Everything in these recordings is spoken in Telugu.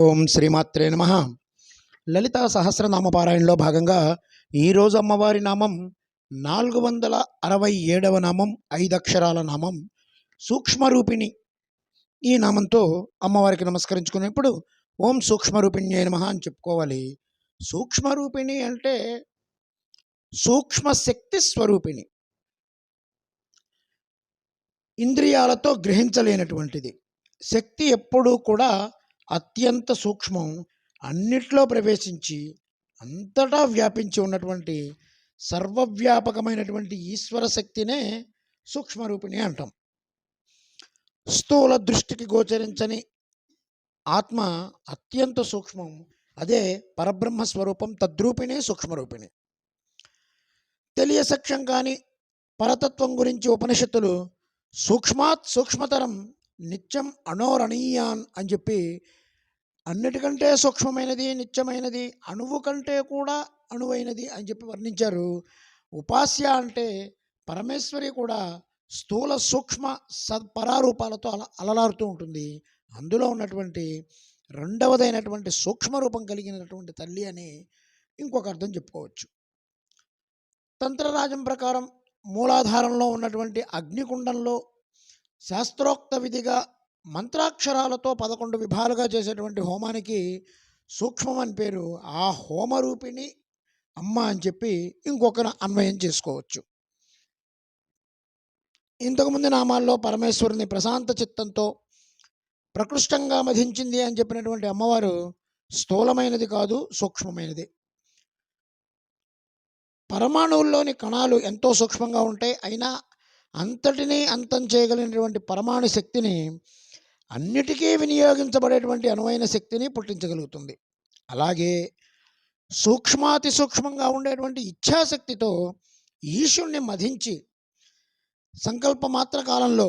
ఓం శ్రీమాత్రే నమ. లలిత సహస్రనామ పారాయణలో భాగంగా ఈరోజు అమ్మవారి నామం నాలుగు వందల అరవై ఏడవ నామం ఐదు అక్షరాల నామం సూక్ష్మరూపిణి. ఈ నామంతో అమ్మవారికి నమస్కరించుకునేప్పుడు ఓం సూక్ష్మరూపిణ్యే నమ అని చెప్పుకోవాలి. సూక్ష్మరూపిణి అంటే సూక్ష్మ శక్తి స్వరూపిణి. ఇంద్రియాలతో గ్రహించలేనటువంటిది. శక్తి ఎప్పుడూ కూడా అత్యంత సూక్ష్మం అన్నిట్లో ప్రవేశించి అంతటా వ్యాపించి ఉన్నటువంటి సర్వవ్యాపకమైనటువంటి ఈశ్వర శక్తినే సూక్ష్మరూపిణి అంటాం. స్థూల దృష్టికి గోచరించని ఆత్మ అత్యంత సూక్ష్మం అదే పరబ్రహ్మ స్వరూపం తద్రూపిణే సూక్ష్మరూపిణి. తెలియసక్ష్యం కాని పరతత్వం గురించి ఉపనిషత్తులు సూక్ష్మాత్ సూక్ష్మతరం నిత్యం అణోరణీయాన్ అని చెప్పి అన్నిటికంటే సూక్ష్మమైనది నిత్యమైనది అణువు కంటే కూడా అణువైనది అని చెప్పి వర్ణించారు. ఉపాస్య అంటే పరమేశ్వరి కూడా స్థూల సూక్ష్మ సత్పరారూపాలతో అల అలలారుతూ ఉంటుంది. అందులో ఉన్నటువంటి రెండవదైనటువంటి సూక్ష్మ రూపం కలిగినటువంటి తల్లి అని ఇంకొక అర్థం చెప్పుకోవచ్చు. తంత్రరాజం ప్రకారం మూలాధారంలో ఉన్నటువంటి అగ్నికుండంలో శాస్త్రోక్త విధిగా మంత్రాక్షరాలతో పదకొండు విభాలుగా చేసేటువంటి హోమానికి సూక్ష్మం అని పేరు. ఆ హోమరూపిణి అమ్మ అని చెప్పి ఇంకొకరు అన్వయం చేసుకోవచ్చు. ఇంతకుముందు నామాల్లో పరమేశ్వరుని ప్రశాంత చిత్తంతో ప్రకృష్టంగా మధించింది అని చెప్పినటువంటి అమ్మవారు స్థూలమైనది కాదు సూక్ష్మమైనది. పరమాణువుల్లోని కణాలు ఎంతో సూక్ష్మంగా ఉంటాయి. అయినా అంతటినీ అంతం చేయగలిగినటువంటి పరమాణు శక్తిని అన్నిటికీ వినియోగించబడేటువంటి అనువైన శక్తిని పుట్టించగలుగుతుంది. అలాగే సూక్ష్మాతి సూక్ష్మంగా ఉండేటువంటి ఇచ్ఛాశక్తితో ఈశ్వరుణ్ణి మధించి సంకల్ప మాత్ర కాలంలో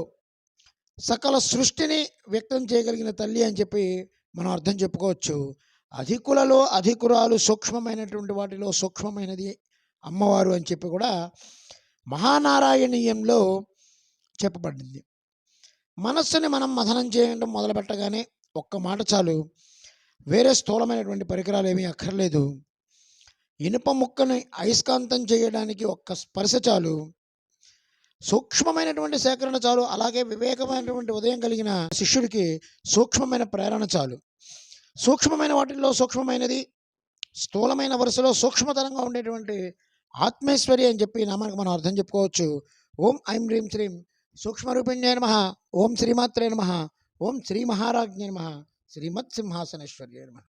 సకల సృష్టిని వ్యక్తం చేయగలిగిన తల్లి అని చెప్పి మనం అర్థం చెప్పుకోవచ్చు. అధికులలో అధికురాలు సూక్ష్మమైనటువంటి వాటిలో సూక్ష్మమైనది అమ్మవారు అని చెప్పి కూడా మహానారాయణీయంలో చెప్పబడింది. మనస్సుని మనం మథనం చేయడం మొదలుపెట్టగానే ఒక్క మాట చాలు. వేరే స్థూలమైనటువంటి పరికరాలు ఏమీ అక్కర్లేదు. ఇనుప ముక్కని అయస్కాంతం చేయడానికి ఒక్క స్పర్శ చాలు. సూక్ష్మమైనటువంటి సేకరణ చాలు. అలాగే వివేకమైనటువంటి ఉదయం కలిగిన శిష్యుడికి సూక్ష్మమైన ప్రేరణ చాలు. సూక్ష్మమైన వాటిల్లో సూక్ష్మమైనది స్థూలమైన వరుసలో సూక్ష్మతరంగా ఉండేటువంటి ఆత్మేశ్వరి అని చెప్పి నామానికి మనం అర్థం చెప్పుకోవచ్చు. ఓం ఐం హ్రీం శ్రీం సూక్ష్మరూపిణ్యే నమ. ఓం శ్రీమాత్రే నమ. ఓం శ్రీ మహారాజ్ఞే నమ. శ్రీమత్ సింహాసనేశ్వర్యే నమ.